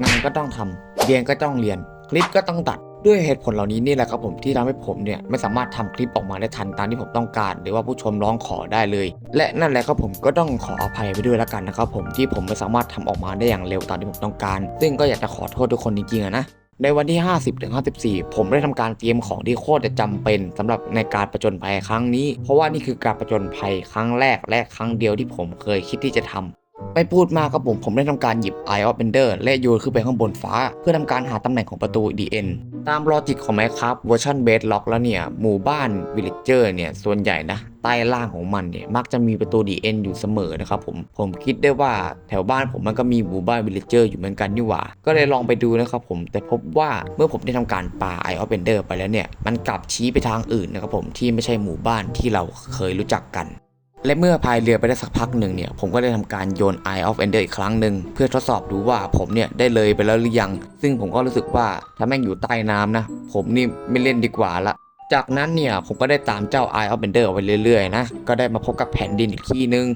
งานก็ต้องทำเรียนก็ต้องเรียน คลิปก็ต้องตัดด้วยเหตุผลเหล่านี้นี่แหละครับผมที่ทำให้ผมเนี่ยไม่สามารถทำคลิปออกมาได้ทันตามที่ผมต้องการ หรือว่าผู้ชมร้องขอได้เลย และนั่นแหละครับผมก็ต้องขออภัยไปด้วยแล้วกันนะครับผมที่ผมไม่สามารถทำออกมาได้อย่างเร็วตามที่ผมต้องการ ซึ่งก็อยากจะขอโทษทุกคนจริงๆนะในวันที่ 50ถึง54 ผมได้ทำการเตรียมของที่โคตรจะจำเป็นสำหรับในการประจนภัยครั้งนี้ เพราะว่านี่คือการประจนภัยครั้งแรกและครั้งเดียวที่ผมเคยคิดที่จะทำ ไม่พูดมากครับผมผมได้ทำการหยิบ Eye of Bender และโยนขึ้นไปข้างบนฟ้า เพื่อทำการหาตำแหน่งของประตู DN ตามลอจิกของ Minecraft เวอร์ชัน Base Lock แล้วเนี่ย หมู่บ้าน Villager เนี่ย ส่วนใหญ่นะ ใต้ล่างของมันเนี่ย มักจะมีประตู DN อยู่เสมอนะครับผม ผมคิดได้ว่าแถวบ้านผมมันก็มีหมู่บ้าน Villager อยู่เหมือนกันนี่หว่า ก็เลยลองไปดูนะครับผมแต่พบว่าเมื่อผมได้ทำการปา Eye of Bender ไปแล้วเนี่ยมันกลับชี้ไปทางอื่นนะครับผมที่ไม่ใช่หมู่บ้านที่เราเคยรู้จักกัน และเมื่อพายเรือไปได้สักพักหนึ่งเนี่ย ผมก็ได้ทำการโยน Eye of Ender อีกครั้งหนึ่งเพื่อทดสอบดูว่าผมเนี่ยได้เลยไปแล้วหรือยัง ซึ่งผมก็รู้สึกว่าถ้าแม่งอยู่ใต้น้ำนะ ผมนี่ไม่เล่นดีกว่าละ จากนั้นเนี่ยผมก็ได้ตามเจ้า Eye of Ender ไปเรื่อยๆนะ ก็ได้มาพบกับแผ่นดินอีกที่หนึ่ง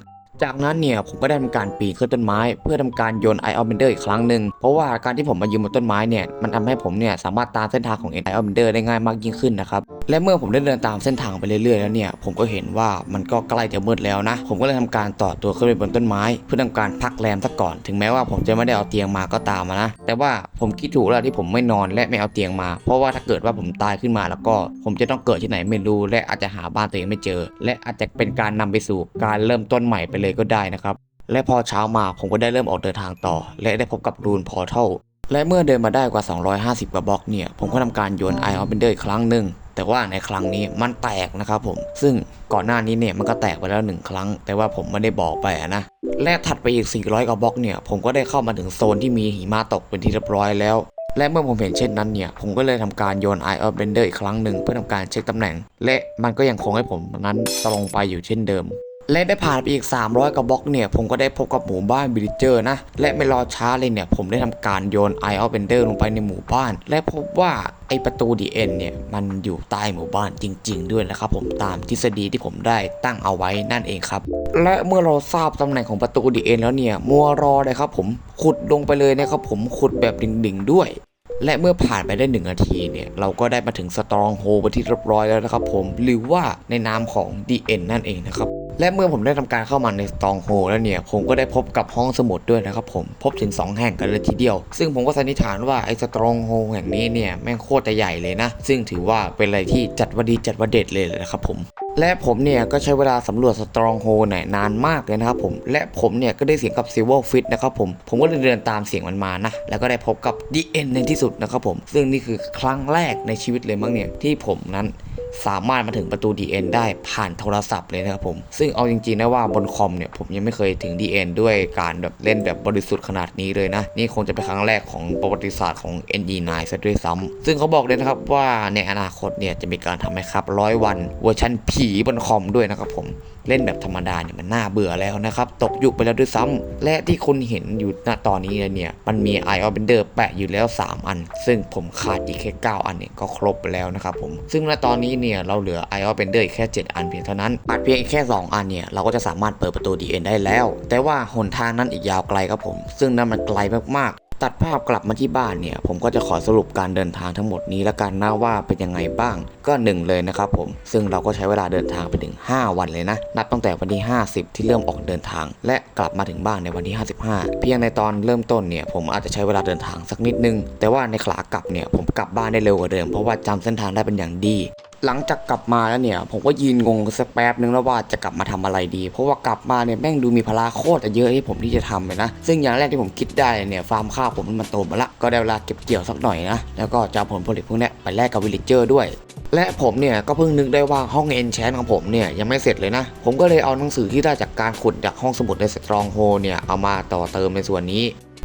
จากนั้นเนี่ยผมก็ได้ทำการปีนขึ้นต้นไม้ เพื่อทำการโยน Eye of Bender อีกครั้งหนึ่งเพราะว่าการที่ผมมายืนบนต้นไม้เนี่ยมันทำให้ผมเนี่ยสามารถตามเส้นทางของ Eye of Bender ได้ง่ายมากยิ่งขึ้นนะครับและเมื่อผมได้เดินตามเส้นทางไปเรื่อยๆแล้วเนี่ยผมก็เห็นว่ามันก็ใกล้จะมืดแล้วนะ ผมก็เลยทำการต่อตัวขึ้นไปบนต้นไม้ เพื่อทำการพักแรมซะก่อน ถึงแม้ว่าผมจะไม่ได้เอาเตียงมาก็ตามนะแต่ว่าผมคิดถูกแล้วที่ผมไม่นอนและไม่เอาเตียงมา เพราะว่าถ้าเกิดว่าผมตายขึ้นมาแล้วก็ ผมจะต้องเกิดที่ไหนไม่รู้และอาจจะหาบ้านตัวเองไม่เจอ และอาจจะเป็นการนำไปสู่การเริ่มต้นใหม่ไปเลยก็ได้นะครับ และพอเช้ามาผมก็ได้เริ่มออกเดินทางต่อ และได้พบกับรูนพอร์ทัลและเมื่อเดินมาได้กว่า 250 กว่าบล็อกเนี่ย ผมก็ทำการโยนไอออฟเบนเดอร์อีกครั้งหนึ่ง แต่ว่าในครั้งนี้มันแตกนะครับผม ซึ่งก่อนหน้านี้เนี่ยมันก็แตกไปแล้วหนึ่งครั้ง แต่ว่าผมไม่ได้บอกไปนะ และถัดไปอีก 400 กว่าบล็อกเนี่ย ผมก็ได้เข้ามาถึงโซนที่มีหิมะตกเป็นที่เรียบร้อยแล้ว และเมื่อผมเห็นเช่นนั้นเนี่ย ผมก็เลยทำการโยน Eye of Blender อีกครั้งหนึ่งเพื่อทำการเช็คตำแหน่ง และมันก็ยังคงให้ผมนั้นตรงไปอยู่เช่นเดิม และได้ผ่านไปอีก 300 กว่าบล็อกเนี่ย ผมก็ได้พบกับหมู่บ้านบิลิเจอร์นะ และไม่รอช้าเลยเนี่ย ผมได้ทำการโยน Eye of Bender ลงไปในหมู่บ้าน และพบว่าไอประตูดีเอ็นเนี่ย มันอยู่ใต้หมู่บ้านจริง ๆ ด้วยนะครับผมตามทฤษฎีที่ผมได้ตั้งเอาไว้นั่นเองครับ และเมื่อเราทราบตำแหน่งของประตูดีเอ็นแล้วเนี่ย มัวรอเลยครับผมขุดลงไปเลยนะครับผมขุดแบบดิ่งๆด้วยและเมื่อผ่านไปได้หนึ่งนาทีเนี่ย เราก็ได้มาถึงสตรองโฮไปที่เรียบร้อยแล้วนะครับผม หรือว่าในนามของ DN นั่นเองนะครับ และเมื่อผมได้ทำการเข้ามาในสตรองโฮแล้วเนี่ย ผมก็ได้พบกับห้องสมุดด้วยนะครับผม พบถึง 2 แห่งกันเลยทีเดียว ซึ่งผมก็สันนิษฐานว่าไอ้สตรองโฮแห่งนี้เนี่ย แม่งโคตรจะใหญ่เลยนะ ซึ่งถือว่าเป็นอะไรที่จัดว่าดีจัดว่าเด็ดเลยนะครับผมและผมเนี่ยก็ใช้เวลาสำรวจสตรองโฮเนี่ยนานมากเลยนะครับผม และผมเนี่ยก็ได้เสียงกับซิลเวอร์ฟิตนะครับผม ผมก็เลยเดินตามเสียงมันมานะ แล้วก็ได้พบกับ DN ในที่สุดนะครับผม ซึ่งนี่คือครั้งแรกในชีวิตเลยมั้งเนี่ยที่ผมนั้น สามารถมาถึงประตู DN ได้ผ่านโทรศัพท์เลยนะครับผม ซึ่งเอาจริงๆนะว่าบนคอมเนี่ยผมยังไม่เคยถึง DN ด้วยการแบบเล่นแบบบริสุทธิ์ขนาดนี้เลยนะ นี่คงจะเป็นครั้งแรกของประวัติศาสตร์ของ NE9 ซะด้วยซ้ำซึ่งเขาบอกเลยนะครับว่าในอนาคตเนี่ยจะมีการทำให้ครับร้อยวันเวอร์ชันผีบนคอมด้วยนะครับผม เล่นแบบธรรมดาเนี่ยมันน่าเบื่อแล้วนะครับตกยุคไปแล้วด้วยซ้ำและที่คุณเห็นอยู่ณตอนนี้เนี่ยมันมี Eye of Bender แปะอยู่แล้ว 3 อัน ซึ่งผมขาดอีกแค่ 9 อันเนี่ยก็ครบไปแล้วนะครับผมซึ่งณตอนนี้เนี่ยเราเหลือ Eye of Bender อีกแค่ 7 อันเพียงเท่านั้นอัดเพียงแค่ 2 อันเนี่ยเราก็จะสามารถเปิดประตู DN ได้แล้ว แต่ว่าหนทางนั้นอีกยาวไกลครับผม ซึ่งนั่นมันไกลมากๆ ตัดภาพกลับมาที่บ้านเนี่ยผมก็จะขอสรุปการเดินทางทั้งหมดนี้แล้วกันนะว่าเป็นยังไงบ้าง ก็หนึ่งเลยนะครับผม ซึ่งเราก็ใช้เวลาเดินทางไปถึง 5 วันเลยนะ นับตั้งแต่วันที่ 50 ที่เริ่มออกเดินทาง และกลับมาถึงบ้านในวันที่ 55 เพียงในตอนเริ่มต้นเนี่ยผมอาจจะใช้เวลาเดินทางสักนิดนึง แต่ว่าในขากลับเนี่ยผมกลับบ้านได้เร็วกว่าเดิมเพราะว่าจำเส้นทางได้เป็นอย่างดี หลังจากกลับมาแล้วเนี่ย ผมก็ยืนงงสักแป๊บนึงแล้วว่าจะกลับมาทำอะไรดี เพราะว่ากลับมาเนี่ยแม่งดูมีพลาโคตรเยอะให้ผมที่จะทำเลยนะ ซึ่งอย่างแรกที่ผมคิดได้เนี่ยฟาร์มข้าวผมมันโตมาละ ก็ได้เวลาเก็บเกี่ยวสักหน่อยนะ แล้วก็จะผลผลิตพวกนี้ไปแลกกับวิลเลจเจอร์ด้วยและผมเนี่ยก็เพิ่งนึกได้ว่าห้องเอนแชนของผมเนี่ยยังไม่เสร็จเลยนะ ผมก็เลยเอาหนังสือที่ได้จากการขุดจากห้องสมุดในสตรองโฮเนี่ยเอามาต่อเติมในส่วนนี้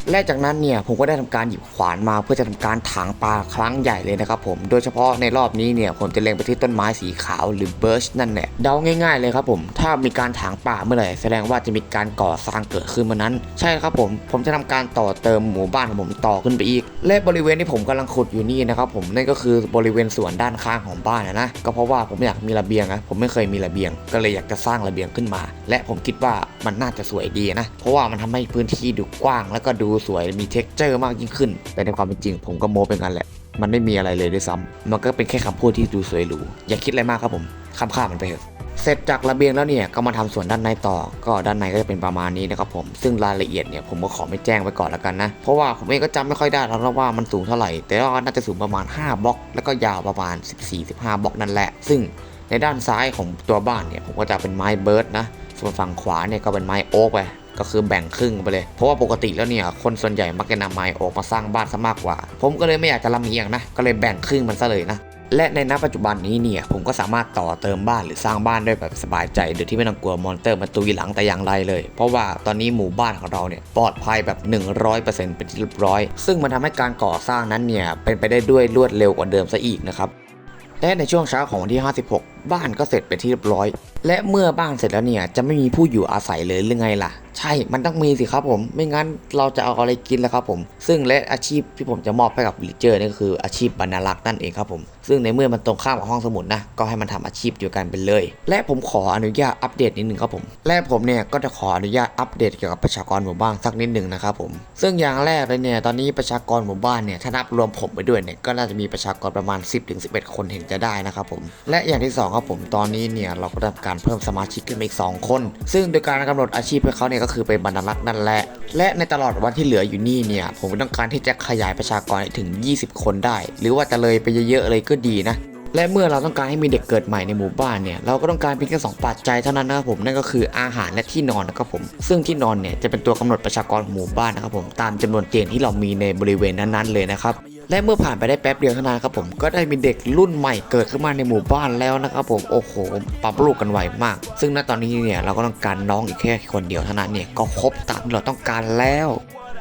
และจากนั้นเนี่ยผมก็ได้ทำการหยิบขวานมาเพื่อจะทำการถางป่าครั้งใหญ่เลยนะครับผมโดยเฉพาะในรอบนี้เนี่ยผมจะเล็งไปที่ต้นไม้สีขาวหรือเบิร์ชนั่นแหละเดาง่ายๆเลยครับผมถ้ามีการถางป่าเมื่อไหร่แสดงว่าจะมีการก่อสร้างเกิดขึ้นเมื่อนั้น ใช่ครับผมผมจะทำการต่อเติมหมู่บ้านของผมต่อขึ้นไปอีก และบริเวณที่ผมกำลังขุดอยู่นี่นะครับผมนั่นก็คือบริเวณสวนด้านข้างของบ้านนะนะก็เพราะว่าผมอยากมีระเบียงนะผมไม่เคยมีระเบียง ก็เลยอยากจะสร้างระเบียงขึ้นมา และผมคิดว่ามันน่าจะสวยดีนะเพราะว่ามันทำให้พื้นที่ดูกว้างแล้วก็ดูสวยมีเท็กเจอร์มากยิ่งขึ้น แต่ในความเป็นจริง ผมก็โม้เป็นกันแหละ มันไม่มีอะไรเลยด้วยซ้ำมันก็เป็นแค่คำพูดที่ดูสวยหรูอย่าคิดอะไรมากครับผมข้ามข้ามมันไปเถอะเสร็จจากระเบียงแล้วเนี่ยก็มาทำส่วนด้านในต่อ ก็ด้านในก็จะเป็นประมาณนี้นะครับผมซึ่งรายละเอียดเนี่ยผมก็ขอไม่แจ้งไว้ก่อนแล้วกันนะ เพราะว่าผมเองก็จำไม่ค่อยได้แล้วว่ามันสูงเท่าไหร่ แต่ว่าน่าจะสูงประมาณ 5บล็อก แล้วก็ยาวประมาณ 14-15บล็อกนั่นแหละ ซึ่งในด้านซ้ายของตัวบ้านเนี่ยผมก็จะเป็นไม้เบิร์ดนะ ส่วนฝั่งขวาเนี่ยก็เป็นไม้โอ๊กไป ก็คือแบ่งครึ่งไปเลย เพราะว่าปกติแล้วเนี่ย คนส่วนใหญ่มักจะนำไม้โอ๊กมาสร้างบ้านซะมากกว่า ผมก็เลยไม่อยากจะลำเอียงนะ ก็เลยแบ่งครึ่งมันซะเลยนะ และในณปัจจุบันนี้เนี่ย ผมก็สามารถต่อเติมบ้านหรือสร้างบ้านได้แบบสบายใจ โดยที่ไม่ต้องกลัวมอนเตอร์มาตุยหลังแต่อย่างไรเลย เพราะว่าตอนนี้หมู่บ้านของเราเนี่ยปลอดภัยแบบ 100%เป็นที่เรียบร้อย ซึ่งมันทำให้การก่อสร้างนั้นเนี่ยเป็นไปได้ด้วยรวดเร็วกว่าเดิมซะอีกนะครับและในช่วงเช้าของวันที่ 56 บ้านก็เสร็จเป็นที่เรียบร้อย และเมื่อบ้านเสร็จแล้วเนี่ยจะไม่มีผู้อยู่อาศัยเลยหรือไงล่ะ ใช่มันต้องมีสิครับผม ไม่งั้นเราจะเอาอะไรกินล่ะครับผม ซึ่งและอาชีพที่ผมจะมอบให้กับวิลเจอร์นี่ก็คืออาชีพบรรณารักษ์นั่นเองครับผม ซึ่งในเมื่อมันตรงข้ามกับห้องสมุดนะก็ให้มันทำอาชีพเดียวกันไปเลย และผมขออนุญาตอัปเดตนิดหนึ่งครับผม และผมเนี่ยก็จะขออนุญาตอัปเดตเกี่ยวกับประชากรหมู่บ้านสักนิดหนึ่งนะครับผม ซึ่งอย่างแรกเลยเนี่ยตอนนี้ประชากรหมู่บ้านเนี่ยถ้านับรวมผมไปด้วยเนี่ยก็น่าจะมีประชากรประมาณ 10-11 คนเห็นจะได้นะครับผม และอย่างที่สองครับผมตอนนี้เนี่ยเราก็ได้ทำการเพิ่มสมาชิกขึ้นมาอีก 2 คน ซึ่งโดยการกำหนดอาชีพให้เขาเนี่ยก็คือเป็นบรรณารักษ์นั่นแหละ และในตลอดวันที่เหลืออยู่นี่เนี่ยผมต้องการที่จะขยายประชากรถึง 20 คนได้ หรือว่าจะเลยไปเยอะๆเลยก็ดีนะและเมื่อเราต้องการให้มีเด็กเกิดใหม่ในหมู่บ้านเนี่ยเราก็ต้องการเพียงแค่สองปัจจัยเท่านั้นนะครับผมนั่นก็คืออาหารและที่นอนนะครับผม ซึ่งที่นอนเนี่ยจะเป็นตัวกำหนดประชากรของหมู่บ้านนะครับผมตามจำนวนเตียงที่เรามีในบริเวณนั้นๆเลยนะครับ และเมื่อผ่านไปได้แป๊บเดียวเท่านั้นครับผมก็ได้มีเด็กรุ่นใหม่เกิดขึ้นมาในหมู่บ้านแล้วนะครับผมโอ้โหปรับลูกกันไวมาก ซึ่งณตอนนี้เนี่ยเราก็ต้องการน้องอีกแค่คนเดียวเท่านั้นเนี่ยก็ครบตามที่เราต้องการแล้ว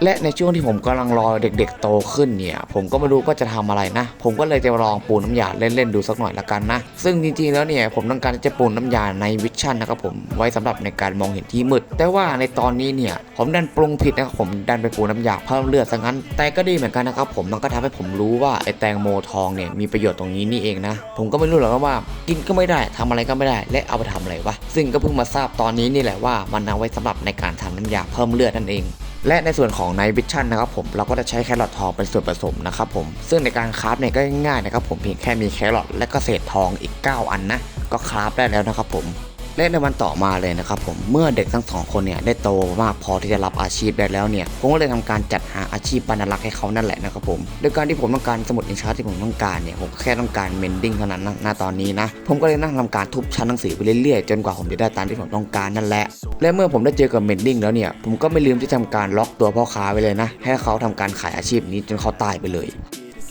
และในช่วงที่ผมกำลังรอเด็ก ๆ โตขึ้นเนี่ย ผมก็ไม่รู้ว่าจะทำอะไรนะ ผมก็เลยจะลองปูน้ำยาเล่น ๆ ดูสักหน่อยละกันนะ ซึ่งจริง ๆ แล้วเนี่ยผมต้องการจะปูน้ำยาในวิชั่นนะครับผมไว้สำหรับในการมองเห็นที่มืด แต่ว่าในตอนนี้เนี่ยผมดันปรุงผิดนะครับผมดันไปปูน้ำยาเพิ่มเลือดซะงั้น แต่ก็ดีเหมือนกันนะครับผมมันก็ทำให้ผมรู้ว่าไอแตงโมทองเนี่ยมีประโยชน์ตรงนี้นี่เองนะ ผมก็ไม่รู้หรอกว่ากินก็ไม่ได้ทำอะไรก็ไม่ได้ และเอาไปทำอะไรวะซึ่งก็เพิ่งมาทราบตอนนี้นี่แหละว่ามันเอาไว้สำหรับในการทำน้ำยาเพิ่มเลือดนั่นเอง และในส่วนของไนวิชั่นนะครับผมเราก็จะใช้แครอททองเป็นส่วนผสมนะครับผมซึ่งในการคราฟเนี่ยก็ง่ายนะครับผมเพียงแค่มีแครอทและก็เศษทองอีก 9 อันนะก็คราฟได้แล้วนะครับผม และในวันต่อมาเลยนะครับผมเมื่อเด็กทั้งสองคนเนี่ยได้โตมากพอที่จะรับอาชีพได้แล้วเนี่ยผมก็เลยทำการจัดหาอาชีพบรรณารักษ์ให้เขานั่นแหละนะครับผมโดยการที่ผมต้องการสมุดอินชาร์ที่ผมต้องการเนี่ยผมแค่ต้องการเมนดิ้งเท่านั้นนะณตอนนี้นะผมก็เลยนั่งทำการทุบชั้นหนังสือไปเรื่อยๆ จนกว่าผมจะได้ตามที่ผมต้องการนั่นแหละและเมื่อผมได้เจอกับเมนดิ้งแล้วเนี่ยผมก็ไม่ลืมที่ทำการล็อกตัวพ่อค้าไว้เลยนะให้เขาทำการขายอาชีพนี้จนเขาตายไปเลย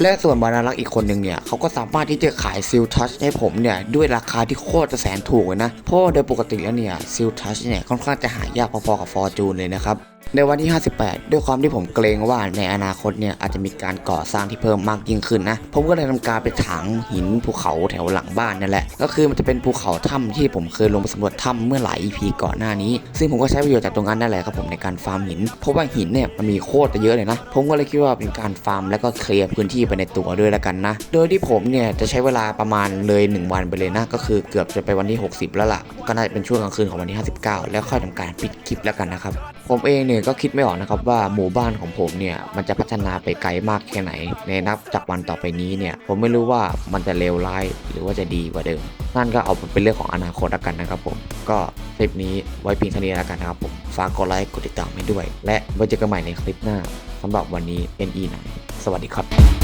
และส่วนบรรลักษ์อีกคนหนึ่งเนี่ยเขาก็สามารถที่จะขายซิลทัชให้ผมเนี่ยด้วยราคาที่โคตรจะแสนถูกเลยนะ เพราะโดยปกติแล้วเนี่ยซิลทัชเนี่ยค่อนข้างจะหายากพอๆกับฟอร์จูนเลยนะครับ ในวันที่ 58 ด้วยความที่ผมเกรงว่าในอนาคตเนี่ยอาจจะมีการก่อสร้างที่เพิ่มมากยิ่งขึ้นนะ ผมก็เลยทำการไปถางหินภูเขาแถวหลังบ้านนั่นแหละ ก็คือมันจะเป็นภูเขาถ้ำที่ผมเคยลงไปสำรวจถ้ำเมื่อหลาย EP ก่อนหน้านี้ ซึ่งผมก็ใช้ประโยชน์จากตรงนั้นนั่นแหละครับผมในการฟาร์มหิน เพราะว่าหินเนี่ยมันมีโคตรเยอะเลยนะ ผมก็เลยคิดว่าเป็นการฟาร์มแล้วก็เคลียร์พื้นที่ไปในตัวด้วยแล้วกันนะ โดยที่ผมเนี่ยจะใช้เวลาประมาณเลย 1 วันไปเลยนะ ก็คือเกือบจะไปวันที่ 60 แล้วล่ะ ก็น่าจะเป็นช่วงกลางคืนของวันที่ 59 แล้วค่อยทำการปิดคลิปแล้วกันนะครับ ผมเองเนี่ยก็คิดไม่ออกนะครับว่าหมู่บ้านของผมเนี่ยมันจะพัฒนาไปไกลมากแค่ไหน ในนับจากวันต่อไปนี้เนี่ยผมไม่รู้ว่ามันจะเลวร้ายหรือว่าจะดีกว่าเดิม นั่นก็เอาเป็นเรื่องของอนาคตแล้วกันนะครับผมก็คลิปนี้ไว้เพียงเท่านี้แล้วกันนะครับผมฝากกดไลค์กดติดตามให้ด้วย และไว้เจอกันใหม่ในคลิปหน้าสำหรับวันนี้ NE ไหนสวัสดีครับ